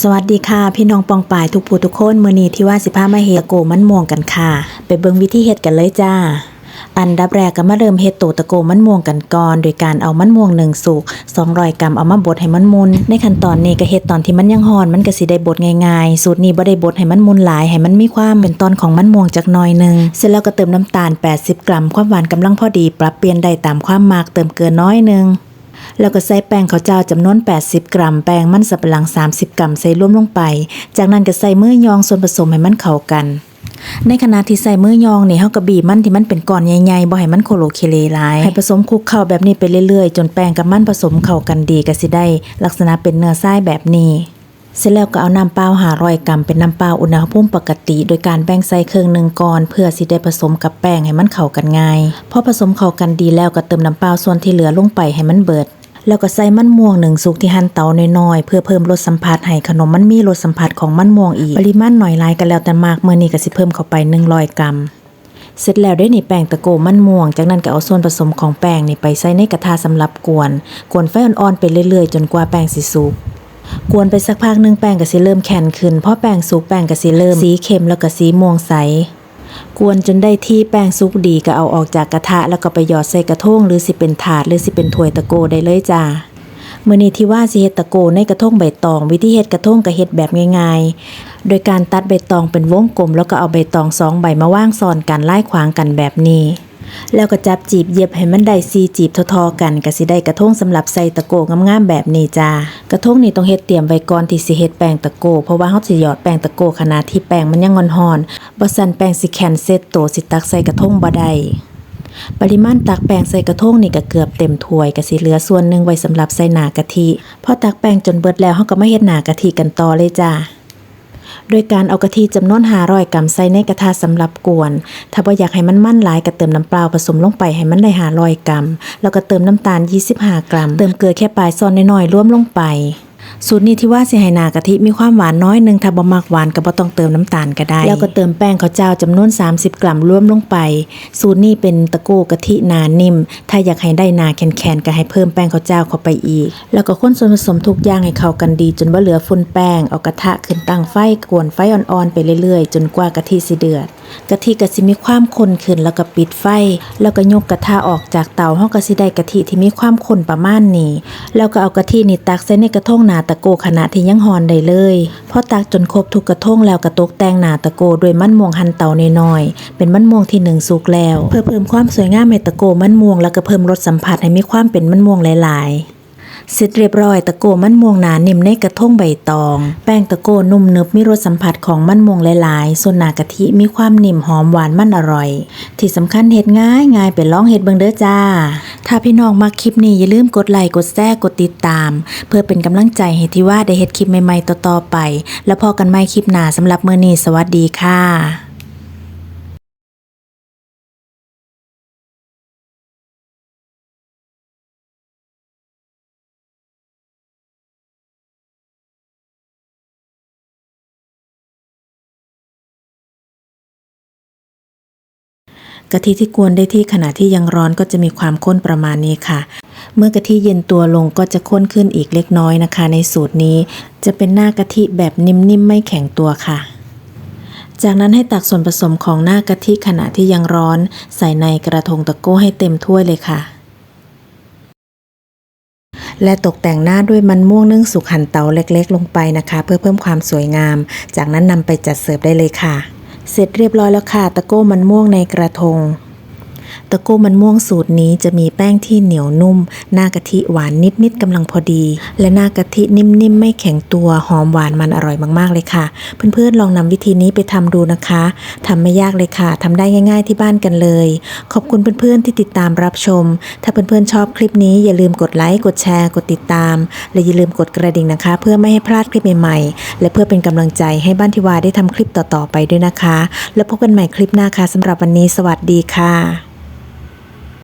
สวัสดีค่ะ พี่น้องปองป่ายทุกผู้ทุกคนมือนีที่ว่าสิพามาเฮตะโกมันม่วงกันค่ะ ไปเบิ่งวิธีเฮ็ดกันเลยจ้า อันดับแรกก็มาเริ่มเฮ็ดโตตะโกมันม่วงกันก่อน โดยการเอามันม่วงหนึ่งสุก200 กรัมเอามาบดให้มันมุน ในขั้นตอนนี้ก็เฮ็ดตอนที่มันยังร้อนมันก็สิได้บดง่ายๆ สูตรนี้บ่ได้บดให้มันมุนหลายให้มันมีความเป็นตอนของมันม่วงจักหน่อยหนึง เสร็จแล้วก็เติมน้ำตาล 80 กรัม ความหวานกำลังพอดี ปรับเปลี่ยนได้ตามความมักเติมเกลือน้อยหนึง แล้วก็ใส่แป้งข้าวเจ้าจำนวน 80 กรัม แป้งมันสับปะหลัง 30 กรัมใส่ร่วมลงไป จากนั้นก็ใส่มือยองส่วนผสมให้มันเข้ากัน ในขณะที่ใส่มือยองนี่เฮาก็บีบมันที่มันเป็นก้อนใหญ่ๆบ่ให้มันโคโลเคเลหลายให้ผสมคลุกเข้าแบบนี้ไปเรื่อยๆ จนแป้งกับมันผสมเข้ากันดีก็สิได้ ลักษณะเป็นเนื้อทรายแบบนี้ เสร็จแล้วก็เอาน้ำเปล่าหารอยกรัมเป็นน้ำเปล่าอุณหภูมิปกติ โดยการแบ่งใส่เครื่องหนึ่งก่อน เพื่อสิได้ผสมกับแป้งให้มันเข้ากันง่ายพอผสมเข้ากันดีแล้วก็เติมน้ำเปล่าส่วนที่เหลือลงไปให้มันเบิด แล้วก็ใส่มันม่วงหนึ่งสุกที่หั่นเตาน้อยๆเพื่อเพิ่มรสสัมผัสให้ขนมมันมีรสสัมผัสของมันม่วงอีกปริมาณหน่อยลายกันแล้วแต่มากเมื่อนี้ก็สิเพิ่มเข้าไป100กรัมเสร็จแล้วได้นี่แป้งตะโกมันม่วง จากนั้นก็เอาส่วนผสมของแป้งนี่ไปใส่ในกระทะสำหรับกวน กวนไฟอ่อนๆไปเรื่อยๆ จนกว่าแป้งสิสุก กวนไปสักพักหนึงแป้งก็สิเริ่มแข็งขึ้นเพราะแป้งสุกแป้งก็สิเริ่มสีเข้มแล้วก็สีม่วงใส กวนจนได้ที่แป้งสุกดีก็เอาออกจากกระทะ แล้วก็ไปหยอดใส่กระทงหรือสิเป็นถาดหรือสิเป็นถ้วยตะโกได้เลยจ้าเมื้อนี้ที่ว่าสิเฮ็ดตะโกในกระทงใบตอง วิธีเฮ็ดกระทงก็เฮ็ดแบบง่ายๆ โดยการตัดใบตองเป็นวงกลม แล้วก็เอาใบตองสองใบมาว่างซ้อนกันไล่ขวางกันแบบนี้ แล้วก็จับจีบเย็บให้มันได้ซีจีบทอๆกันก็สิได้กระทงสำหรับใส่ตะโกงามๆแบบนี้จ้ากระทงนี่ต้องเฮ็ดเตรียมไว้ก่อนที่สิเฮ็ดแป้งตะโกเพราะว่าเฮาสิหยอดแป้งตะโกขณะที่แป้งมันยังร้อนบ่ซั่นแป้งสิแข็งเซตโตสิตักใส่กระทงบ่ได้ปริมาณตักแป้งใส่กระทงนี่ก็เกือบเต็มถ้วยก็สิเหลือส่วนหนึ่งไว้สำหรับใส่หนากะทิพอตักแป้งจนเบิดแล้วเฮาก็มาเฮ็ดหนากะทิกันต่อเลยจ้า โดยการเอากะทิจำนวน500กรัมใส่ในกระทะสำหรับกวน ถ้าบ่อยากให้มันมันหลายก็เติมน้ำเปล่าผสมลงไปให้มันได้หารอยกรัม แล้วก็เติมน้ำตาล 25 กรัม เติมเกลือแค่ปลายซอนน้อยๆร่วมลงไป สูตรนี้ที่ว่าสิให้หนากะทิมีความหวานน้อยหนึ่งถ้าบ่มักหวานก็บ่ต้องเติมน้ำตาลก็ได้ แล้วก็เติมแป้งข้าวเจ้าจำนวน 30 กรัมรวมลงไป สูตรนี้เป็นตะโก้กะทินานิ่ม ถ้าอยากให้ได้นาแข็งๆก็ให้เพิ่มแป้งข้าวเจ้าเข้าไปอีก แล้วก็คนส่วนผสมทุกอย่างให้เข้ากันดี จนบ่เหลือฝุ่นแป้งเอากระทะขึ้นตั้งไฟกวนไฟอ่อนๆไปเรื่อยๆ จนกว่ากะทิสิเดือดกะทิก็สิมีความข้นขึ้นแล้วก็ปิดไฟ แล้วก็ยกกระทะออกจากเตาเฮาก็สิได้กะทิที่มีความข้นประมาณนี้ แล้วก็เอากะทินี่ตักใส่ในกระทงหนาตะโกขณะที่ยังหอนได้เลยพอตักจนครบทุกกระทงแล้วกระตกแต่งหนาตะโกด้วยมันม่วงหั่นเตาน้อยๆเป็นมันม่วงที่หนึ่งสุกแล้ว เพื่อเพิ่มความสวยงามให้ตะโกมันม่วงแล้วก็เพิ่มรสสัมผัสให้มีความเป็นมันม่วงหลายๆ เสร็จเรียบร้อยตะโกมันม่วงหนานิ่มในกระทงใบตอง แป้งตะโกนุ่มนึบมีรสสัมผัสของมันม่วงหลายๆ ส่วนหนากะทิมีความนิ่มหอมหวานมันอร่อย ที่สำคัญเฮ็ดง่ายง่ายไปลองเฮ็ดเบิงเด้อจ้า ถ้าพี่น้องมักคลิปนี้อย่าลืมกดไลค์กดแชร์กดติดตาม เพื่อเป็นกำลังใจให้ที่ว่าได้เฮ็ดคลิปใหม่ๆต่อๆไป แล้วพอกันใหม่คลิปหน้าสำหรับมื้อนี้สวัสดีค่ะ กะทิที่กวนได้ที่ขณะที่ยังร้อนก็จะมีความข้นประมาณนี้ค่ะ เมื่อกะทิเย็นตัวลงก็จะข้นขึ้นอีกเล็กน้อยนะคะ ในสูตรนี้ จะเป็นหน้ากะทิแบบนิ่มๆไม่แข็งตัวค่ะ จากนั้นให้ตักส่วนผสมของหน้ากะทิขณะที่ยังร้อน ใส่ในกระทงตะโก้ให้เต็มถ้วยเลยค่ะและตกแต่งหน้าด้วยมันม่วงนึ่งสุกหั่นเตาเล็กๆ ลงไปนะคะ เพื่อเพิ่มความสวยงาม จากนั้นนำไปจัดเสิร์ฟได้เลยค่ะ เสร็จเรียบร้อยแล้วค่ะตะโก้มันม่วงในกระทง ตะโก้มันม่วงสูตรนี้จะมีแป้งที่เหนียวนุ่ม หน้ากะทิหวานนิดๆกำลังพอดี และหน้ากะทินิ่มๆ ไม่แข็งตัวหอมหวานมันอร่อยมากๆเลยค่ะ เพื่อนๆลองนำวิธีนี้ไปทำดูนะคะทำไม่ยากเลยค่ะทำได้ง่าย ๆที่บ้านกันเลย ขอบคุณเพื่อนๆที่ติดตามรับชม ถ้าเพื่อนๆชอบคลิปนี้อย่าลืมกดไลค์กดแชร์กดติดตาม และอย่าลืมกดกระดิ่งนะคะ เพื่อไม่ให้พลาดคลิปใหม่ๆ และเพื่อเป็นกำลังใจให้บ้านทิวาได้ทำคลิปต่อๆไปด้วยนะคะ แล้วพบกันใหม่คลิปหน้าค่ะสำหรับวันนี้สวัสดีค่ะ